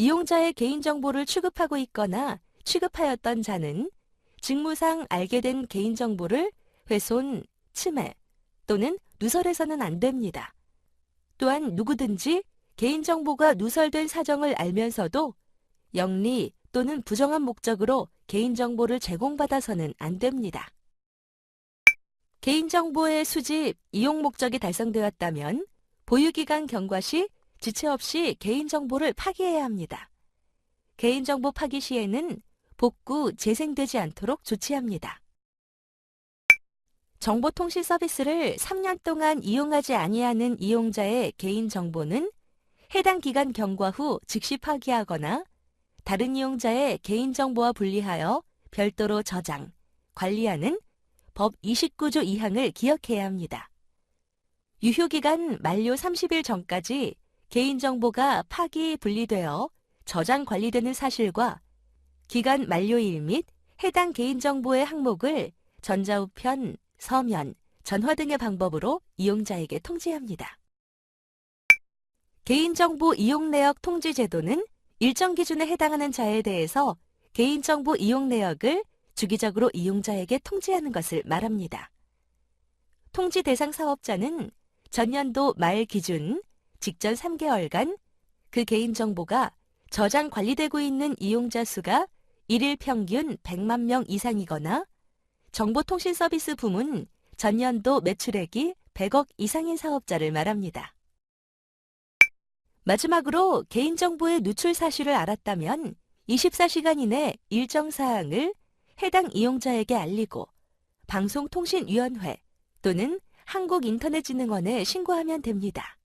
이용자의 개인정보를 취급하고 있거나 취급하였던 자는 직무상 알게 된 개인정보를 훼손, 침해 또는 누설해서는 안 됩니다. 또한 누구든지 개인정보가 누설된 사정을 알면서도 영리 또는 부정한 목적으로 개인정보를 제공받아서는 안 됩니다. 개인정보의 수집, 이용 목적이 달성되었다면 보유기간 경과 시 지체 없이 개인정보를 파기해야 합니다. 개인정보 파기 시에는 복구, 재생되지 않도록 조치합니다. 정보통신 서비스를 3년 동안 이용하지 아니하는 이용자의 개인정보는 해당 기간 경과 후 즉시 파기하거나 다른 이용자의 개인정보와 분리하여 별도로 저장, 관리하는 법 29조 2항을 기억해야 합니다. 유효기간 만료 30일 전까지 개인정보가 파기 분리되어 저장 관리되는 사실과 기간 만료일 및 해당 개인정보의 항목을 전자우편, 서면, 전화 등의 방법으로 이용자에게 통지합니다. 개인정보 이용 내역 통지 제도는 일정 기준에 해당하는 자에 대해서 개인정보 이용 내역을 주기적으로 이용자에게 통지하는 것을 말합니다. 통지 대상 사업자는 전년도 말 기준 직전 3개월간 그 개인정보가 저장 관리되고 있는 이용자 수가 일일 평균 100만 명 이상이거나 정보통신 서비스 부문 전년도 매출액이 100억 이상인 사업자를 말합니다. 마지막으로 개인정보의 누출 사실을 알았다면 24시간 이내 일정 사항을 해당 이용자에게 알리고 방송통신위원회 또는 한국인터넷진흥원에 신고하면 됩니다.